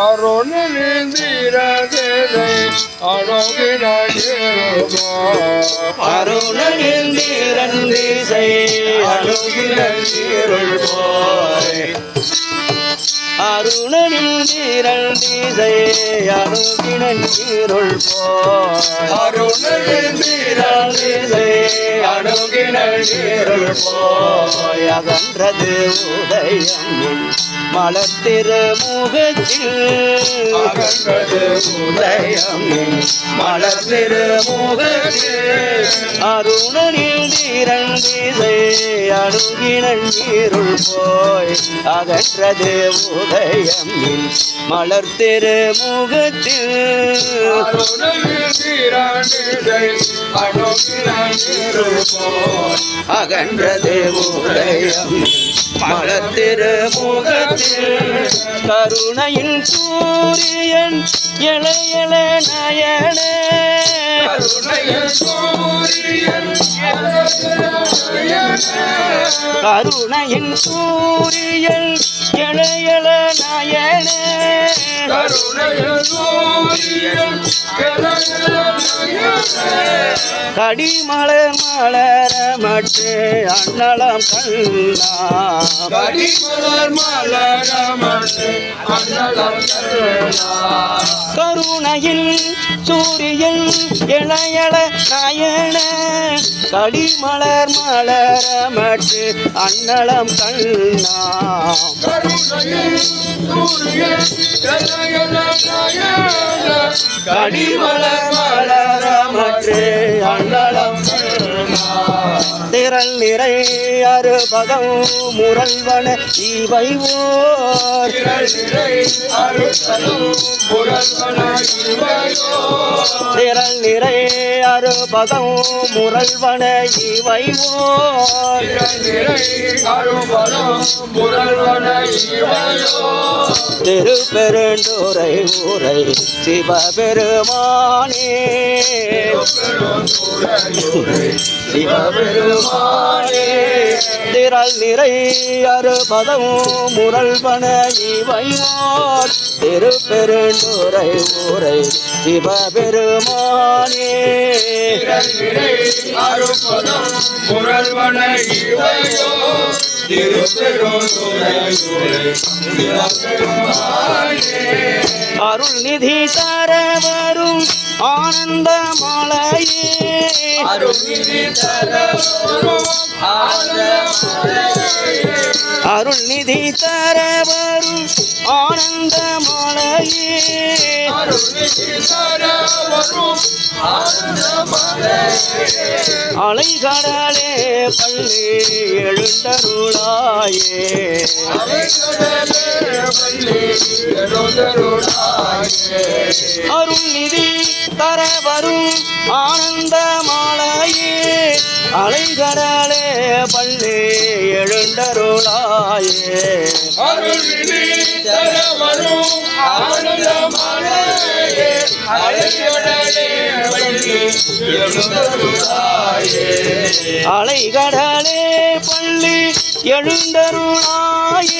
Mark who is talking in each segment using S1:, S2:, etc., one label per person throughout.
S1: அருணிந்திரதேதை அழகினோ
S2: அருணனிந்திரன் திசை போய் அருணனிந்திரன் திசை போய் அருணனிந்திரன் திசை போய் அகன்றது உதயம் மலர்த்திரு முகத்தில் உதயம் மலர்த்திரு முகத்தில் அருணனில் திரண்டிசை அணுகினல் நீருள் போய் அகன்றது உதயம் மலர்த்திரு முகத்தில் அகன்றது உதயம் மலர்த்திரு முகத்தில் கருணையின் சூரியன் இளையல நயனே. கருணையின் சூரியன் இளையல நயன. கடிமலர் மலர மற்ற அண்ணலம் கண்ணா
S1: கடிமலர் மலரமட்டு அண்ணலம்
S2: கருணையில் சூரியன் இளையல நயன. கடிமலர் மலர மற்ற அண்ணலம் கண்ணா கடிமலர் மலர மற்ற திரள் நிறை அறுபகம் முரல்வன இவை ஓர். திரள் நிறை அறுபகம் முரல்வன இவை ஓர். திருப்பெருந்துரை ஊரை சிவபெருமானே. சிவபெருமானே திரள் நிறை அறுபதம் முரல்வன இவையோர். திருப்பெருந்துரை ஊரை சிவபெருமானே
S1: முரல்வன இவையோ
S2: அருள் நிதி தர வரும் ஆனந்த மலையே அருள் நிதி தர வரும் ஆனந்த மலையே அலைகடலே பள்ளி எழுந்தருளாயே. அருள் நிதி தர வரும் ஆனந்த மாலையே அலைகடலே பள்ளி எழுந்தருளாயே. அலைகடலே பள்ளி எழுந்தருளாயே. அலைகடலே பள்ளி எழுந்தருளாயே.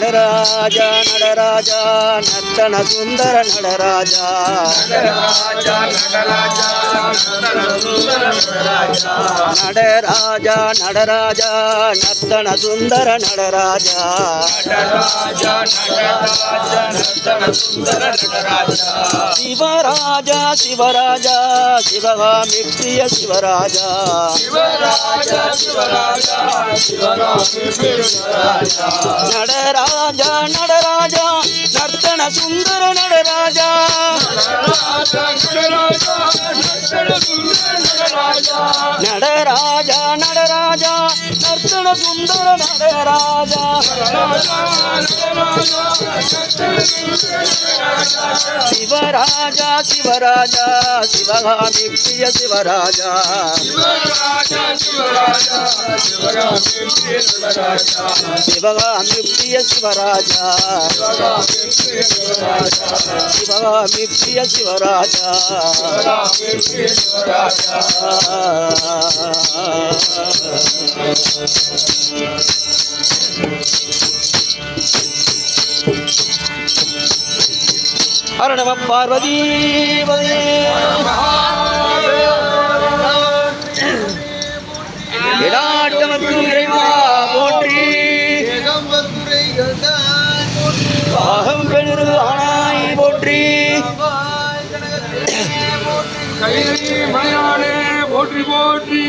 S2: நடராஜா நடராஜா நர்த்தன சுந்தர நடராஜா. நடராஜா நடராஜா நர்த்தன சுந்தர நடராஜா. சிவராஜா சிவராஜா சிவகாமி பிரிய சிவராஜா நடராஜா நடராஜா நடராஜா நர்த்தன சுந்தர நடராஜா. நடராஜா நடராஜா நர்த்தன சுந்தர நடராஜா சிவராஜா சிவராஜா சிவகாமி பிரிய சிவராஜா சிவகாமி பிரிய சிவராஜா சிவகாமி பிரிய சிவராஜா ஹர நம பார்வதி எடாட்டமக்கும் இறைவா போற்றி. பாகம் பெரு ஆனாய் போற்றி.
S1: கைலை மலையாளே போற்றி போற்றி.